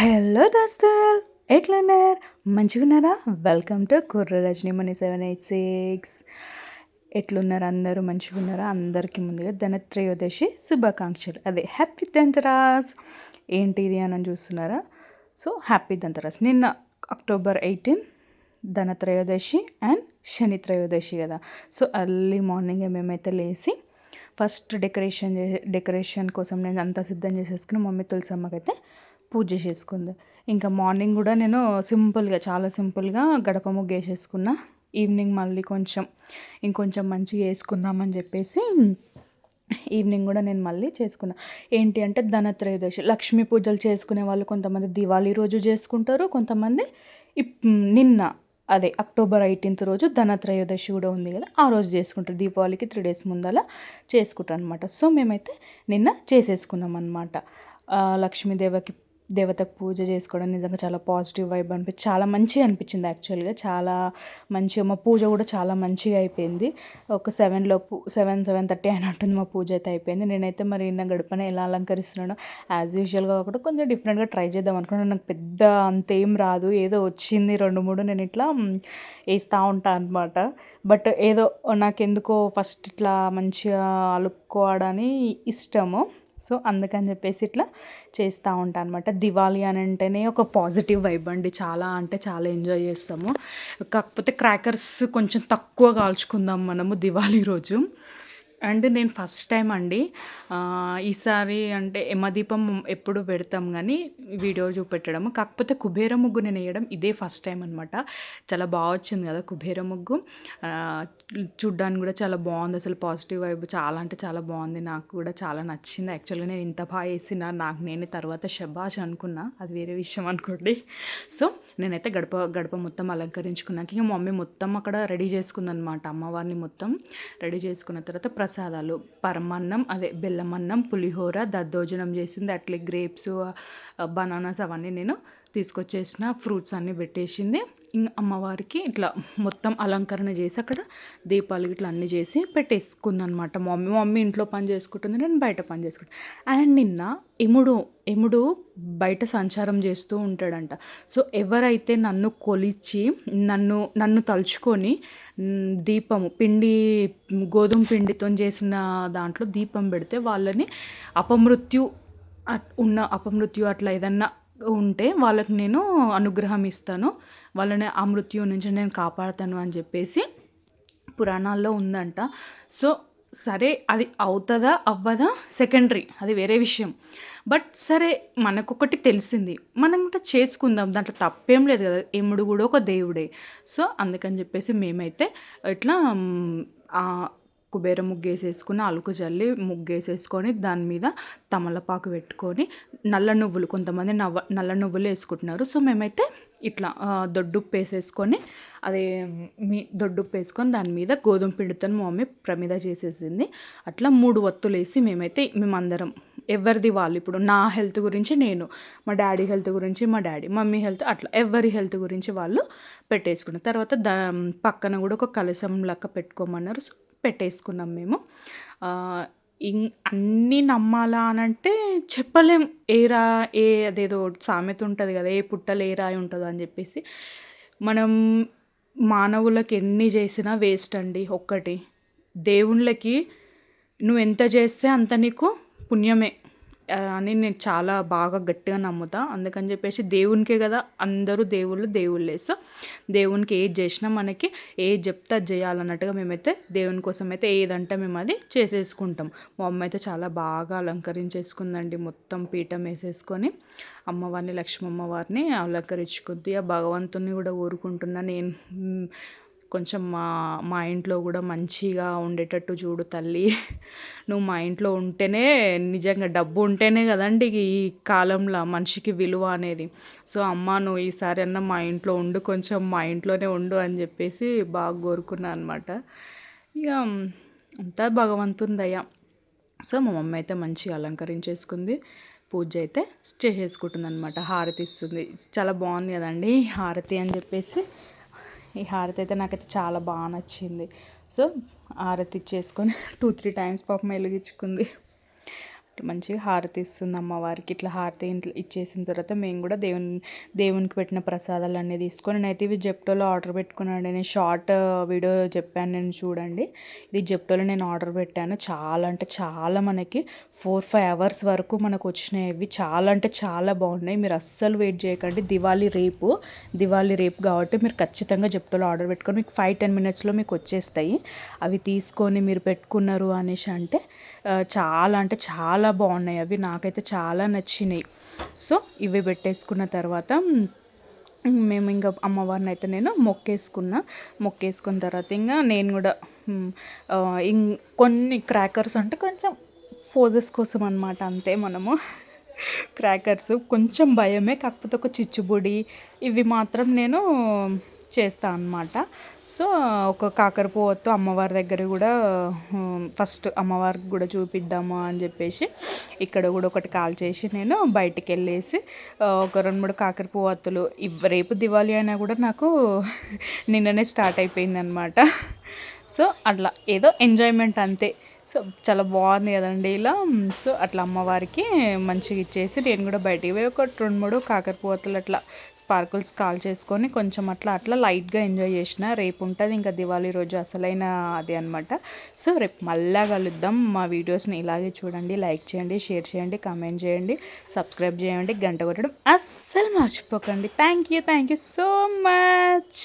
Hello దోస్తుల్ ఎట్లున్నారు? మంచిగున్నారా? Welcome to కుర్ర Rajanimani seven eight six ఎట్లున్నారు అందరూ? మంచిగున్నారా? అందరికీ ముందుగా ధనత్రయోదశి శుభాకాంక్షలు. అదే హ్యాపీ దంతరాస్ ఏంటి ఇది అని చూస్తున్నారా? సో హ్యాపీ దంతరాస్ నిన్న October eighteen Dhanatrayodashi and Shani Trayodashi కదా సో అర్లీ మార్నింగే మేమైతే లేచి ఫస్ట్ డెకరేషన్ చేసే డెకరేషన్ కోసం నేను అంతా సిద్ధం చేసేసుకుని మమ్మీ తులసమ్మకైతే పూజ చేసుకుంది. ఇంకా మార్నింగ్ కూడా నేను సింపుల్గా చాలా సింపుల్గా గడప ముగ్గు వేసేసుకున్నా. ఈవినింగ్ మళ్ళీ కొంచెం ఇంకొంచెం మంచిగా వేసుకుందామని చెప్పేసి ఈవినింగ్ కూడా నేను మళ్ళీ చేసుకున్నా. ఏంటి అంటే ధనత్రయోదశి లక్ష్మీ పూజలు చేసుకునే వాళ్ళు కొంతమంది దివాళీ రోజు చేసుకుంటారు కొంతమంది నిన్న అదే అక్టోబర్ ఎయిటీన్త్ రోజు ధనత్రయోదశి కూడా ఉంది కదా ఆ రోజు చేసుకుంటారు. దీపావళికి త్రీ డేస్ ముందల చేసుకుంటారు అనమాట సో మేమైతే నిన్న చేసేసుకున్నాం అనమాట లక్ష్మీదేవికి దేవతకు పూజ చేసుకోవడం నిజంగా చాలా పాజిటివ్ వైబ్ అనిపించి చాలా మంచిగా అనిపించింది యాక్చువల్గా చాలా మంచిగా మా పూజ కూడా చాలా మంచిగా అయిపోయింది. ఒక సెవెన్లో సెవెన్ సెవెన్ థర్టీ అయినట్టుంది మా పూజ అయితే అయిపోయింది. నేనైతే మరి నా గడపన ఎలా అలంకరిస్తున్నానో యాజ్ యూజువల్గా కాకుండా కొంచెం డిఫరెంట్గా ట్రై చేద్దాం అనుకున్నాను నాకు పెద్ద అంతేం రాదు. ఏదో వచ్చింది రెండు మూడు నేను ఇట్లా వేస్తూ ఉంటాను అనమాట బట్ ఏదో నాకెందుకో ఫస్ట్ ఇట్లా మంచిగా అలుక్కోవడని ఇష్టము. సో అందుకని చెప్పేసి ఇట్లా చేస్తూ ఉంటాను అనమాట దివాళీ అని అంటేనే ఒక పాజిటివ్ వైబ్ అండి. చాలా అంటే చాలా ఎంజాయ్ చేస్తాము. కాకపోతే క్రాకర్స్ కొంచెం తక్కువ కాల్చుకుందాం మనము దివాళీ రోజు. అండ్ నేను ఫస్ట్ టైం అండి ఈసారి అంటే యమదీపం ఎప్పుడు పెడతాం కానీ వీడియో చూపెట్టడం కాకపోతే కుబేర ముగ్గు నేను వేయడం ఇదే ఫస్ట్ టైం అనమాట చాలా బాగా వచ్చింది కదా కుబేర ముగ్గు. చూడ్డానికి కూడా చాలా బాగుంది. అసలు పాజిటివ్ వైబ్ చాలా అంటే చాలా బాగుంది. నాకు కూడా చాలా నచ్చింది. యాక్చువల్గా నేను ఇంత బాగా వేసిన నాకు నేను తర్వాత షబాష్ అనుకున్నా. అది వేరే విషయం అనుకోండి. సో నేనైతే గడప గడప మొత్తం అలంకరించుకున్నాక ఇక మమ్మీ మొత్తం అక్కడ రెడీ చేసుకుందనమాట అమ్మవారిని మొత్తం రెడీ చేసుకున్న తర్వాత ప్రసాదాలు పరమాన్నం అదే బెల్లమన్నం పులిహోర దద్దోజనం చేసింది అట్లే గ్రేప్స్ బనానాస్ అవన్నీ నేను తీసుకొచ్చేసిన ఫ్రూట్స్ అన్నీ పెట్టేసింది. ఇంకా అమ్మవారికి ఇట్లా మొత్తం అలంకరణ చేసి అక్కడ దీపాలు ఇట్లా అన్నీ చేసి పెట్టేసుకుందనమాట. మమ్మీ మమ్మీ ఇంట్లో పని చేసుకుంటుంది నేను బయట పని చేసుకుంటాను అండ్ నిన్న ఎముడు ఎముడు బయట సంచారం చేస్తూ ఉంటాడంట. సో ఎవరైతే నన్ను కొలిచి నన్ను నన్ను తలుచుకొని దీపము పిండి గోధుమ పిండితో చేసిన దాంట్లో దీపం పెడితే వాళ్ళని అపమృత్యు ఉన్న అపమృత్యు అట్లా ఏదన్నా ఉంటే వాళ్ళకి నేను అనుగ్రహం ఇస్తాను. వాళ్ళని ఆ మృత్యు నుంచి నేను కాపాడతాను అని చెప్పేసి పురాణాల్లో ఉందంట. సో సరే అది అవుతుందా అవ్వదా? సెకండరీ అది వేరే విషయం. బట్ సరే మనకొకటి తెలిసింది. మనం కూడా చేసుకుందాం. దాంట్లో తప్పేం లేదు కదా. ఎముడు కూడా ఒక దేవుడే. సో అందుకని చెప్పేసి మేమైతే ఇట్లా కుబేర ముగ్గు వేసేసుకుని అలుకు చల్లి ముగ్గేసేసుకొని దాని మీద తమలపాకు పెట్టుకొని నల్ల నువ్వులు కొంతమంది నవ్వ నల్ల నువ్వులు వేసుకుంటున్నారు. సో మేమైతే ఇట్లా దొడ్డుప్పు వేసేసుకొని అదే మీ దొడ్డుప్పు వేసుకొని దాని మీద గోధుమ పిండితో మా మమ్మీ ప్రమిద చేసేసింది. అట్లా మూడు వత్తులు వేసి మేమైతే మేమందరం ఎవరిది వాళ్ళు ఇప్పుడు నా హెల్త్ గురించి నేను మా డాడీ హెల్త్ గురించి మా డాడీ మమ్మీ హెల్త్ అట్లా ఎవరి హెల్త్ గురించి వాళ్ళు పెట్టేసుకున్నారు. తర్వాత దా పక్కన కూడా ఒక కలశం లెక్క పెట్టుకోమన్నారు. సో పెట్టేసుకున్నాం మేము. ఇం అన్నీ నమ్మాలా అని అంటే చెప్పలేం. ఏ రా ఏ అదేదో సామెత ఉంటుంది కదా ఏ పుట్టలు ఏ రాయి ఉంటుందో అని చెప్పేసి. మనం మానవులకు ఎన్ని చేసినా వేస్ట్ అండి ఒక్కటి. దేవుళ్ళకి నువ్వు ఎంత చేస్తే అంత నీకు పుణ్యమే. అని నేను చాలా బాగా గట్టిగా నమ్ముతా. అందుకని చెప్పేసి దేవునికే కదా అందరూ దేవుళ్ళు దేవుళ్ళే. సో దేవునికి ఏది చేసినా మనకి ఏది చెప్తే అది చేయాలన్నట్టుగా మేమైతే దేవుని కోసం అయితే ఏదంటే మేము అది చేసేసుకుంటాం. మా అమ్మ అయితే చాలా బాగా అలంకరించేసుకుందండి. మొత్తం పీఠం వేసేసుకొని అమ్మవారిని లక్ష్మమ్మ వారిని అలంకరించుకుంది ఆ భగవంతుని కూడా కోరుకుంటున్నా నేను. కొంచెం మా మా ఇంట్లో కూడా మంచిగా ఉండేటట్టు చూడు తల్లి. నువ్వు మా ఇంట్లో ఉంటేనే నిజంగా డబ్బు ఉంటేనే కదండి ఈ కాలంలో మనిషికి విలువ అనేది. సో అమ్మ నువ్వు ఈసారి అన్న మా ఇంట్లో ఉండు కొంచెం మా ఇంట్లోనే ఉండు అని చెప్పేసి బాగా కోరుకున్నా అనమాట ఇక అంతా భగవంతుందయ్యా సో మా మమ్మీ అయితే మంచిగా అలంకరించేసుకుంది. పూజ అయితే చేసేసుకుంటుంది అనమాట హారతి ఇస్తుంది. చాలా బాగుంది కదండి హారతి అని చెప్పేసి. ఈ హారతి అయితే నాకైతే చాలా బాగా నచ్చింది. సో హారతి ఇచ్చేసుకొని టూ త్రీ టైమ్స్ పాపం వెలిగించుకుంది మంచిగా హారతి ఇస్తుంది అమ్మవారికి. ఇట్లా హారతి ఇచ్చేసిన తర్వాత మేము కూడా దేవుని దేవునికి పెట్టిన ప్రసాదాలు అన్నీ తీసుకొని నేనైతే ఇవి జెప్టోలో ఆర్డర్ పెట్టుకున్నాను నేను షార్ట్ వీడియో చెప్పాను నేను చూడండి. ఇది జెప్టోలో నేను ఆర్డర్ పెట్టాను. చాలా అంటే చాలా మనకి ఫోర్ ఫైవ్ అవర్స్ వరకు మనకు వచ్చినాయి ఇవి. చాలా అంటే చాలా బాగున్నాయి. మీరు అస్సలు వెయిట్ చేయకండి. దివాళీ రేపు దివాళీ రేపు కాబట్టి మీరు ఖచ్చితంగా జెప్టోలో ఆర్డర్ పెట్టుకొని మీకు ఫైవ్ టెన్ మినిట్స్లో మీకు వచ్చేస్తాయి. అవి తీసుకొని మీరు పెట్టుకున్నారు అనేసి అంటే చాలా అంటే చాలా బాగున్నాయి. అవి నాకైతే చాలా నచ్చినాయి. సో ఇవి పెట్టేసుకున్న తర్వాత మేము ఇంకా అమ్మవారిని అయితే నేను మొక్కేసుకున్నా. మొక్కేసుకున్న తర్వాత ఇంకా నేను కూడా ఇం కొన్ని క్రాకర్స్ అంటే కొంచెం ఫోజెస్ కోసం అనమాట అంతే మనము. క్రాకర్స్ కొంచెం భయమే కాకపోతే ఒక చిచ్చుబుడి. ఇవి మాత్రం నేను చేస్తా అనమాట సో ఒక కాకరపువ్వతో అమ్మవారి దగ్గర కూడా ఫస్ట్ అమ్మవారికి కూడా చూపిద్దాము అని చెప్పేసి ఇక్కడ కూడా ఒకటి కాల్ చేసి నేను బయటికి వెళ్ళేసి ఒక రెండు మూడు కాకరపువ్వత్తులు రేపు దివాళీ అయినా కూడా నాకు నిన్ననే స్టార్ట్ అయిపోయింది అనమాట సో అట్లా ఏదో ఎంజాయ్మెంట్ అంతే. సో చాలా బాగుంది కదండి ఇలా. సో అట్లా అమ్మవారికి మంచిగా ఇచ్చేసి నేను కూడా బయటికి పోయి ఒక రెండు మూడు కాకరపోతలు అట్లా స్పార్కుల్స్ కాల్ చేసుకొని కొంచెం అట్లా అట్లా లైట్గా ఎంజాయ్ చేసిన. రేపు ఉంటుంది ఇంకా దివాళీ రోజు అసలైన అది అనమాట సో రేపు మళ్ళా కలుద్దాం. మా వీడియోస్ని ఇలాగే చూడండి లైక్ చేయండి షేర్ చేయండి కామెంట్ చేయండి సబ్స్క్రైబ్ చేయండి గంట కొట్టడం అస్సలు మర్చిపోకండి. Thank you thank you so much.